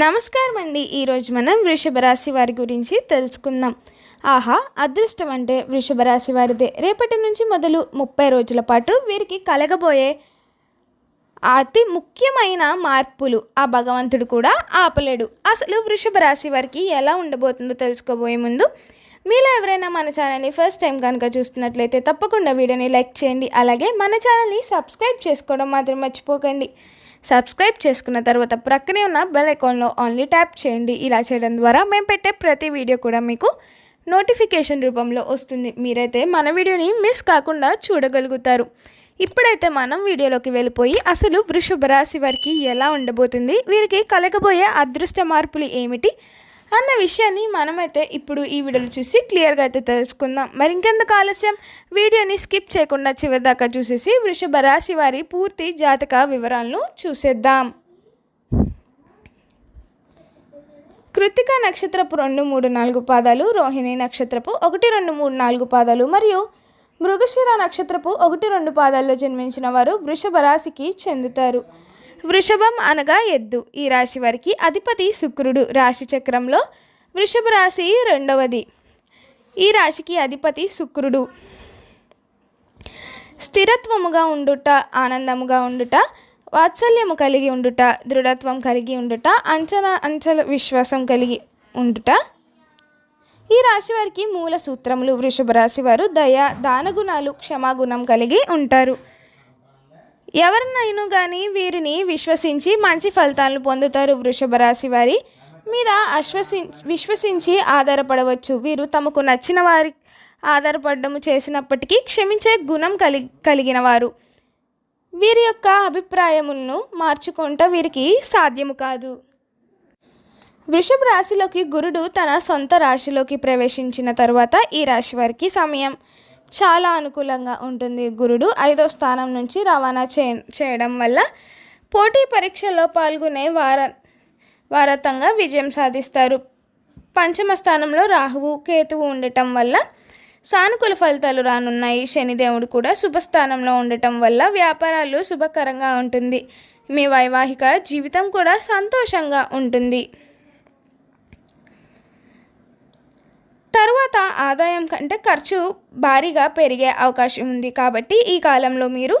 నమస్కారం అండి ఈరోజు మనం వృషభ రాశి వారి గురించి తెలుసుకుందాం. ఆహా అదృష్టం అంటే వృషభ రాశి వారిదే. రేపటి నుంచి మొదలు ముప్పై రోజుల పాటు వీరికి కలగబోయే అతి ముఖ్యమైన మార్పులు ఆ భగవంతుడు కూడా ఆపలేడు. అసలు వృషభ రాశి వారికి ఎలా ఉండబోతుందో తెలుసుకోబోయే ముందు మీలో ఎవరైనా మన ఛానల్ని ఫస్ట్ టైం కనుక చూస్తున్నట్లయితే తప్పకుండా వీడియోని లైక్ చేయండి. అలాగే మన ఛానల్ని సబ్స్క్రైబ్ చేసుకోవడం మాత్రం మర్చిపోకండి. సబ్స్క్రైబ్ చేసుకున్న తర్వాత ప్రక్కనే ఉన్న బెల్ ఐకాన్లో ఆన్లీ ట్యాప్ చేయండి. ఇలా చేయడం ద్వారా మేము పెట్టే ప్రతి వీడియో కూడా మీకు నోటిఫికేషన్ రూపంలో వస్తుంది. మీరైతే మన వీడియోని మిస్ కాకుండా చూడగలుగుతారు. ఇప్పుడైతే మనం వీడియోలోకి వెళ్ళిపోయి అసలు వృషభ రాశి వారికి ఎలా ఉండబోతుంది? వీరికి కలగబోయే అదృష్ట మార్పులు ఏమిటి? అన్న విషయాన్ని మనమైతే ఇప్పుడు ఈ వీడియోలో చూసి క్లియర్గా అయితే తెలుసుకుందాం. మరి ఇంకెందుకు ఆలస్యం? వీడియోని స్కిప్ చేయకుండా చివరి దాకా చూసేసి వృషభ రాశి వారి పూర్తి జాతక వివరాలను చూసేద్దాం. కృతిక నక్షత్రపు రెండు మూడు నాలుగు పాదాలు రోహిణి నక్షత్రపు ఒకటి రెండు మూడు నాలుగు పాదాలు మరియు మృగశిర నక్షత్రపు ఒకటి రెండు పాదాల్లో జన్మించిన వారు వృషభ రాశికి చెందుతారు. వృషభం అనగా ఎద్దు. ఈ రాశి వారికి అధిపతి శుక్రుడు. రాశి చక్రంలో వృషభ రాశి రెండవది. ఈ రాశికి అధిపతి శుక్రుడు. స్థిరత్వముగా ఉండుట ఆనందముగా ఉండుట వాత్సల్యము కలిగి ఉండుట దృఢత్వం కలిగి ఉండుట అంచనా అంచల విశ్వాసం కలిగి ఉండుట. ఈ రాశి వారికి మూల సూత్రములు వృషభ రాశి వారు దయ దానగుణాలు క్షమాగుణం కలిగి ఉంటారు. ఎవరినైనా కానీ వీరిని విశ్వసించి మంచి ఫలితాలను పొందుతారు వృషభ రాశి వారి మీద అశ్వసి విశ్వసించి ఆధారపడవచ్చు. వీరు తమకు నచ్చిన వారి ఆధారపడము చేసినప్పటికీ క్షమించే గుణం కలి కలిగిన వారు. వీరి యొక్క అభిప్రాయములను మార్చుకుంట వీరికి సాధ్యము కాదు. వృషభ రాశిలోకి గురుడు తన సొంత రాశిలోకి ప్రవేశించిన తర్వాత ఈ రాశి వారికి సమయం చాలా అనుకూలంగా ఉంటుంది గురుడు ఐదో స్థానం నుంచి రవాణా చే చేయడం వల్ల పోటీ పరీక్షల్లో పాల్గొనే వార వారతంగా విజయం సాధిస్తారు. పంచమ స్థానంలో రాహువు కేతువు ఉండటం వల్ల సానుకూల ఫలితాలు రానున్నాయి. శనిదేవుడు కూడా శుభస్థానంలో ఉండటం వల్ల వ్యాపారాలు శుభకరంగా ఉంటుంది. మీ వైవాహిక జీవితం కూడా సంతోషంగా ఉంటుంది. తరువాత ఆదాయం కంటే ఖర్చు భారీగా పెరిగే అవకాశం ఉంది. కాబట్టి ఈ కాలంలో మీరు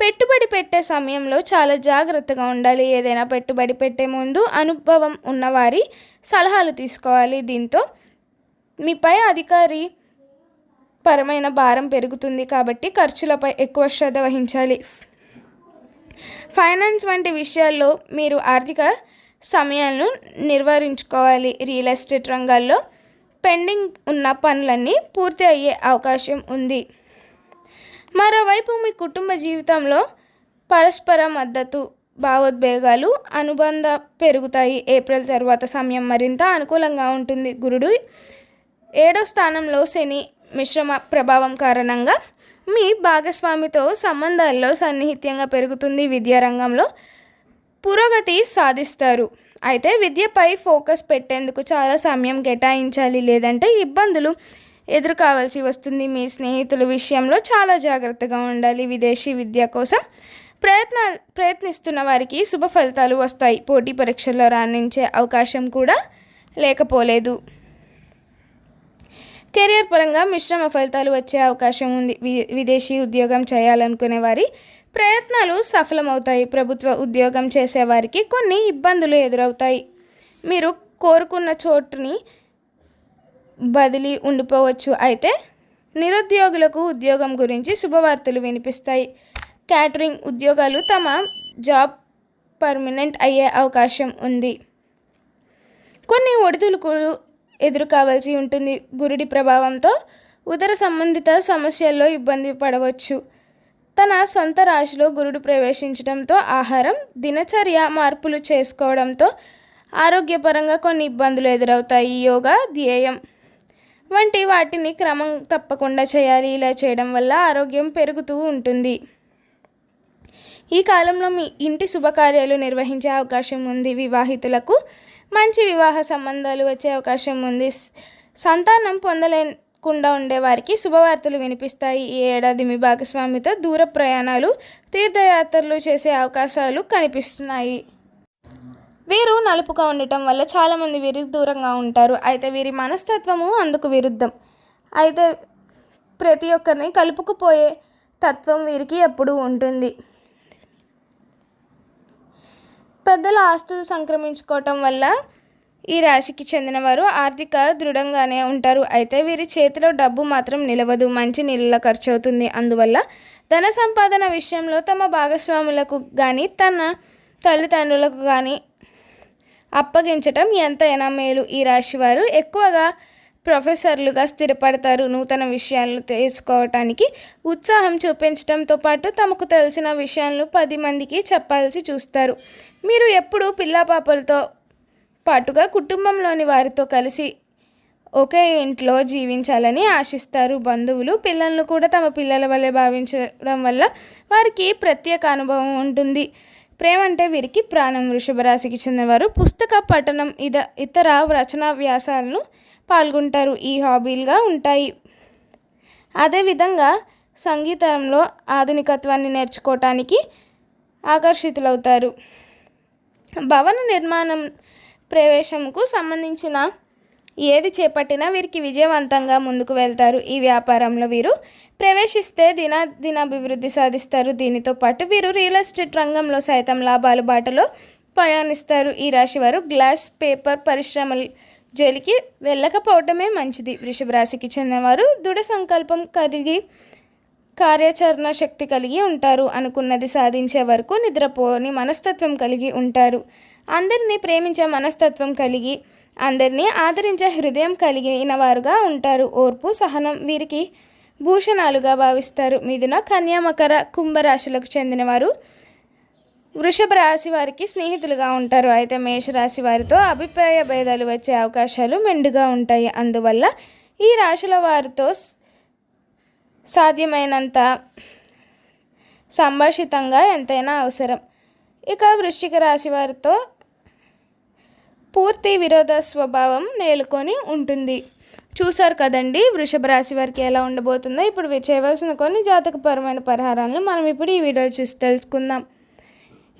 పెట్టుబడి పెట్టే సమయంలో చాలా జాగ్రత్తగా ఉండాలి. ఏదైనా పెట్టుబడి పెట్టే ముందు అనుభవం ఉన్నవారి సలహాలు తీసుకోవాలి. దీంతో మీపై అధికారి పరమైన భారం పెరుగుతుంది. కాబట్టి ఖర్చులపై ఎక్కువ శ్రద్ధ వహించాలి. ఫైనాన్స్ వంటి విషయాల్లో మీరు ఆర్థిక సమయాలను నిర్వహించుకోవాలి. రియల్ ఎస్టేట్ రంగాల్లో పెండింగ్ ఉన్న పనులన్నీ పూర్తి అయ్యే అవకాశం ఉంది. మరోవైపు మీ కుటుంబ జీవితంలో పరస్పర మద్దతు భావోద్వేగాలు అనుబంధ పెరుగుతాయి. ఏప్రిల్ తర్వాత సమయం మరింత అనుకూలంగా ఉంటుంది. గురుడు ఏడో స్థానంలో శని మిశ్రమ ప్రభావం కారణంగా మీ భాగస్వామితో సంబంధాల్లో సన్నిహిత్యంగా పెరుగుతుంది. విద్యారంగంలో పురోగతి సాధిస్తారు. అయితే విద్యపై ఫోకస్ పెట్టేందుకు చాలా సమయం కేటాయించాలి లేదంటే ఇబ్బందులు ఎదురు కావాల్సి వస్తుంది. మీ స్నేహితుల విషయంలో చాలా జాగ్రత్తగా ఉండాలి. విదేశీ విద్య కోసం ప్రయత్న ప్రయత్నిస్తున్న వారికి శుభ ఫలితాలు వస్తాయి. పోటీ పరీక్షల్లో రాణించే అవకాశం కూడా లేకపోలేదు. కెరియర్ పరంగా మిశ్రమ ఫలితాలు వచ్చే అవకాశం ఉంది. వి విదేశీ ఉద్యోగం చేయాలనుకునే వారి ప్రయత్నాలు సఫలమవుతాయి. ప్రభుత్వ ఉద్యోగం చేసేవారికి కొన్ని ఇబ్బందులు ఎదురవుతాయి. మీరు కోరుకున్న చోటుని బదిలీ ఉండిపోవచ్చు. అయితే నిరుద్యోగులకు ఉద్యోగం గురించి శుభవార్తలు వినిపిస్తాయి. క్యాటరింగ్ ఉద్యోగాలు తమ జాబ్ పర్మనెంట్ అయ్యే అవకాశం ఉంది. కొన్ని ఒడిదులకు ఎదురు కావాల్సి ఉంటుంది. గురుడి ప్రభావంతో ఉదర సంబంధిత సమస్యల్లో ఇబ్బంది పడవచ్చు. తన సొంత రాశిలో గురుడు ప్రవేశించడంతో ఆహారం దినచర్య మార్పులు చేసుకోవడంతో ఆరోగ్యపరంగా కొన్ని ఇబ్బందులు ఎదురవుతాయి. యోగా ధ్యేయం వంటి వాటిని క్రమం తప్పకుండా చేయాలి. ఇలా చేయడం వల్ల ఆరోగ్యం పెరుగుతూ ఉంటుంది. ఈ కాలంలో మీ ఇంటి శుభకార్యాలు నిర్వహించే అవకాశం ఉంది. వివాహితులకు మంచి వివాహ సంబంధాలు వచ్చే అవకాశం ఉంది. సంతానం కుండా ఉండేవారికి శుభవార్తలు వినిపిస్తాయి. ఈ ఏడాది మీ భాగస్వామితో దూర ప్రయాణాలు తీర్థయాత్రలు చేసే అవకాశాలు కనిపిస్తున్నాయి. వీరు నలుపుగా ఉండటం వల్ల చాలామంది వీరికి దూరంగా ఉంటారు. అయితే వీరి మనస్తత్వము అందుకు విరుద్ధం. అయితే ప్రతి ఒక్కరిని కలుపుకుపోయే తత్వం వీరికి ఎప్పుడూ ఉంటుంది. పెద్దల ఆస్తులు సంక్రమించుకోవటం వల్ల ఈ రాశికి చెందినవారు ఆర్థిక దృఢంగానే ఉంటారు. అయితే వీరి చేతిలో డబ్బు మాత్రం నిలవదు. మంచి నీళ్ళ ఖర్చు అవుతుంది అందువల్ల ధన సంపాదన విషయంలో తమ భాగస్వాములకు కానీ తన తల్లిదండ్రులకు కానీ అప్పగించటం ఎంతైనా మేలు. ఈ రాశి వారు ఎక్కువగా ప్రొఫెసర్లుగా స్థిరపడతారు. నూతన విషయాలు తెలుసుకోవటానికి ఉత్సాహం చూపించడంతో పాటు తమకు తెలిసిన విషయాలను పది మందికి చెప్పాల్సి చూస్తారు. మీరు ఎప్పుడు పిల్లాపాపలతో పాటుగా కుటుంబంలోని వారితో కలిసి ఒకే ఇంట్లో జీవించాలని ఆశిస్తారు. బంధువులు పిల్లలను కూడా తమ పిల్లల వల్లే భావించడం వల్ల వారికి ప్రత్యేక అనుభవం ఉంటుంది. ప్రేమ అంటే వీరికి ప్రాణం. వృషభరాశికి చెందినవారు పుస్తక పఠనం ఇద ఇతర రచనా వ్యాసాలను పాల్గొంటారు. ఈ హాబీలుగా ఉంటాయి. అదేవిధంగా సంగీతంలో ఆధునికత్వాన్ని నేర్చుకోవటానికి ఆకర్షితులవుతారు. భవన నిర్మాణం ప్రవేశంకు సంబంధించిన ఏది చేపట్టినా వీరికి విజయవంతంగా ముందుకు వెళ్తారు. ఈ వ్యాపారంలో వీరు ప్రవేశిస్తే దిన దినాభివృద్ధి సాధిస్తారు. దీనితో పాటు వీరు రియల్ ఎస్టేట్ రంగంలో సైతం లాభాలు బాటలో ప్రయాణిస్తారు ఈ రాశి వారు గ్లాస్ పేపర్ పరిశ్రమలు జోలికి వెళ్ళకపోవటమే మంచిది. వృషభ రాశికి చెందినవారు దృఢ సంకల్పం కలిగి కార్యాచరణ శక్తి కలిగి ఉంటారు అనుకున్నది సాధించే వరకు నిద్రపోని మనస్తత్వం కలిగి ఉంటారు. అందరినీ ప్రేమించే మనస్తత్వం కలిగి అందరినీ ఆదరించే హృదయం కలిగిన వారుగా ఉంటారు. ఓర్పు సహనం వీరికి భూషణాలుగా భావిస్తారు. మిథున కన్యామకర కుంభరాశులకు చెందినవారు వృషభ రాశి వారికి స్నేహితులుగా ఉంటారు. అయితే మేషరాశి వారితో అభిప్రాయ భేదాలు వచ్చే అవకాశాలు మెండుగా ఉంటాయి. అందువల్ల ఈ రాశుల వారితో సాధ్యమైనంత సంభాషితంగా ఎంతైనా అవసరం. ఇక వృశ్చిక రాశి వారితో పూర్తి విరోధ స్వభావం నేలుకొని ఉంటుంది. చూసారు కదండి వృషభ రాశి వారికి ఎలా ఉండబోతుందో. ఇప్పుడు చేయవలసిన కొన్ని జాతకపరమైన పరిహారాలను మనం ఇప్పుడు ఈ వీడియో చూసి తెలుసుకుందాం.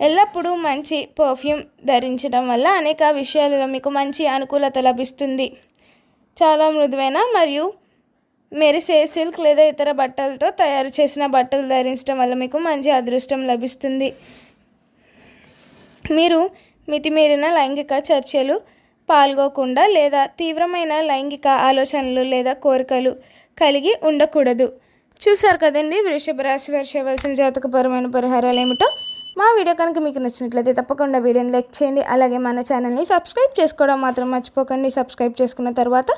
ఎల్లప్పుడూ మంచి పర్ఫ్యూమ్ ధరించడం వల్ల అనేక విషయాలలో మీకు మంచి అనుకూలత లభిస్తుంది. చాలా మృదువైన మరియు మెరిసే సిల్క్ లేదా ఇతర బట్టలతో తయారు చేసిన బట్టలు ధరించడం వల్ల మీకు మంచి అదృష్టం లభిస్తుంది. మీరు మితిమీరిన లైంగిక చర్చలు పాల్గొకుండా లేదా తీవ్రమైన లైంగిక ఆలోచనలు లేదా కోరికలు కలిగి ఉండకూడదు. చూసారు కదండి వృషభ రాశి వారు చేయవలసిన జాతకపరమైన పరిహారాలు ఏమిటో? మా వీడియో కనుక మీకు నచ్చినట్లయితే తప్పకుండా వీడియోని లైక్ చేయండి. అలాగే మన ఛానల్ని సబ్స్క్రైబ్ చేసుకోవడం మాత్రం మర్చిపోకండి. సబ్స్క్రైబ్ చేసుకున్న తర్వాత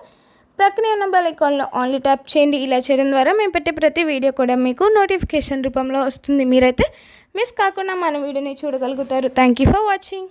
ప్రక్కనే ఉన్న బెల్ ఐకాన్లో ఆన్లీ ట్యాప్ చేయండి. ఇలా చేయడం ద్వారా మేము పెట్టే ప్రతి వీడియో కూడా మీకు నోటిఫికేషన్ రూపంలో వస్తుంది. మీరైతే మిస్ కాకుండా మన వీడియోని చూడగలుగుతారు. Thank you for watching